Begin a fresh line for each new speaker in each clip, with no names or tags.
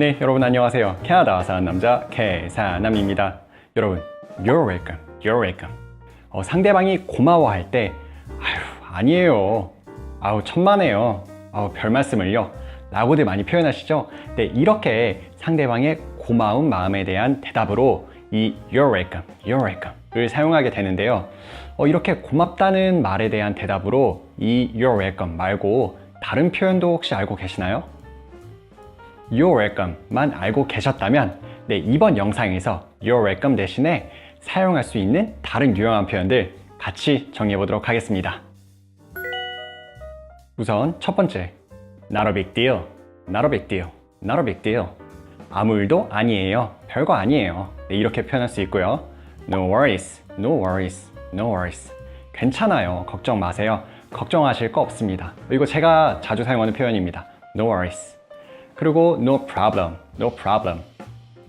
네, 여러분 안녕하세요. 캐나다 사는 남자 캐사남입니다. 여러분, you're welcome, you're welcome. 어, 상대방이 고마워할 때, 아유, 아니에요. 아우, 천만에요. 아우, 별 말씀을요. 라고들 많이 표현하시죠? 네, 이렇게 상대방의 고마운 마음에 대한 대답으로 이 you're welcome, you're welcome 을 사용하게 되는데요. 어, 이렇게 고맙다는 말에 대한 대답으로 이 you're welcome 말고 다른 표현도 혹시 알고 계시나요? You're welcome만 알고 계셨다면 네, 이번 영상에서 You're welcome 대신에 사용할 수 있는 다른 유용한 표현들 같이 정리해 보도록 하겠습니다. 우선 첫 번째, Not a big deal, Not a big deal, Not a big deal. 아무 일도 아니에요, 별거 아니에요. 네, 이렇게 표현할 수 있고요. No worries, No worries, No worries. 괜찮아요, 걱정 마세요. 걱정하실 거 없습니다. 이거 제가 자주 사용하는 표현입니다. No worries. 그리고 no problem, no problem,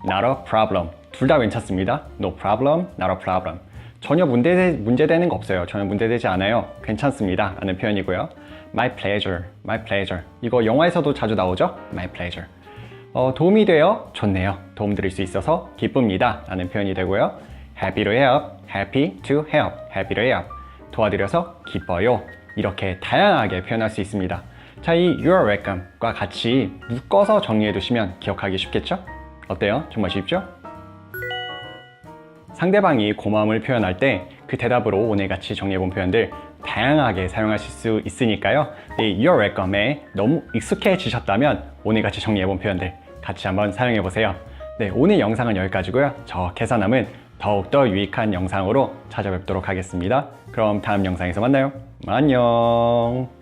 not a problem. 둘 다 괜찮습니다. No problem, not a problem. 전혀 문제, 문제되는 거 없어요. 전혀 문제되지 않아요. 괜찮습니다. 라는 표현이고요. My pleasure, my pleasure. 이거 영화에서도 자주 나오죠? My pleasure. 어, 도움이 되어 좋네요. 도움 드릴 수 있어서 기쁩니다. 라는 표현이 되고요. Happy to help, happy to help, happy to help. 도와드려서 기뻐요. 이렇게 다양하게 표현할 수 있습니다. 자, 이 You're welcome과 같이 묶어서 정리해 두시면 기억하기 쉽겠죠? 어때요? 정말 쉽죠? 상대방이 고마움을 표현할 때 그 대답으로 오늘 같이 정리해 본 표현들 다양하게 사용하실 수 있으니까요. 이 You're welcome에 너무 익숙해지셨다면 오늘 같이 정리해 본 표현들 같이 한번 사용해 보세요. 네, 오늘 영상은 여기까지고요. 저 계산함은 더욱더 유익한 영상으로 찾아뵙도록 하겠습니다. 그럼 다음 영상에서 만나요. 안녕.